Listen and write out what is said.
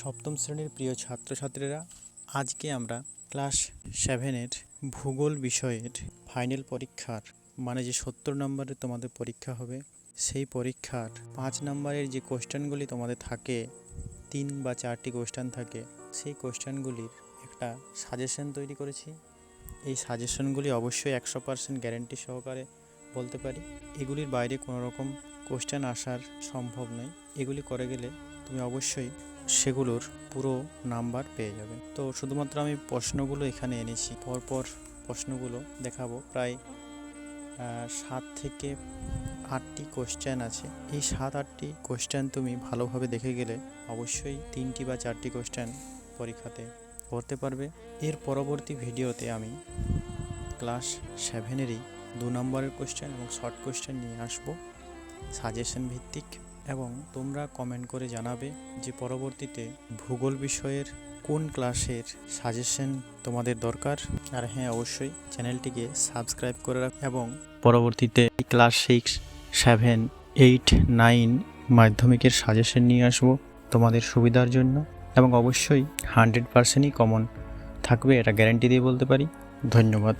সপ্তম শ্রেণির প্রিয় ছাত্রছাত্রীরা, আজকে আমরা ক্লাস সেভেনের ভূগোল বিষয়ের ফাইনাল পরীক্ষার মানে যে সত্তর নম্বরের তোমাদের পরীক্ষা হবে, সেই পরীক্ষার পাঁচ নম্বরের যে কোশ্চেনগুলি তোমাদের থাকে, তিন বা চারটি কোশ্চেন থাকে, সেই কোশ্চেনগুলির একটা সাজেশন তৈরি করেছি। এই সাজেশনগুলি অবশ্যই একশো পার্সেন্ট গ্যারেন্টি সহকারে বলতে পারি। এগুলির বাইরে কোনো রকম কোশ্চেন আসার সম্ভব নয়। এগুলি করে গেলে তুমি অবশ্যই সেগুলোর পুরো নাম্বার পেয়ে যাবে তো শুধুমাত্র আমি প্রশ্নগুলো এখানে এনেছি। পরপর প্রশ্নগুলো দেখাবো। প্রায় সাত থেকে আটটি কোশ্চেন আছে। এই সাত, আটটি কোশ্চেন তুমি ভালোভাবে দেখে গেলে অবশ্যই তিনটি বা চারটি কোশ্চেন পরীক্ষাতে করতে পারবে। এর পরবর্তী ভিডিওতে আমি ক্লাস সেভেনেরই দু নম্বরের কোশ্চেন এবং শর্ট কোশ্চেন নিয়ে আসব। সাজেশন ভিত্তিক এবং তোমরা কমেন্ট করে জানাবে যে পরবর্তীতে ভূগোল বিষয়ের কোন ক্লাসের সাজেশন তোমাদের দরকার। আর হ্যাঁ অবশ্যই চ্যানেলটিকে সাবস্ক্রাইব করে রাখ এবং পরবর্তীতে class six seven eight nine মাধ্যমিকের সাজেশন নিয়ে আসব তোমাদের সুবিধার জন্য এবং অবশ্যই হান্ড্রেড পার্সেন্টই কমন থাকবে, এটা গ্যারান্টি দিয়ে বলতে পারি। ধন্যবাদ।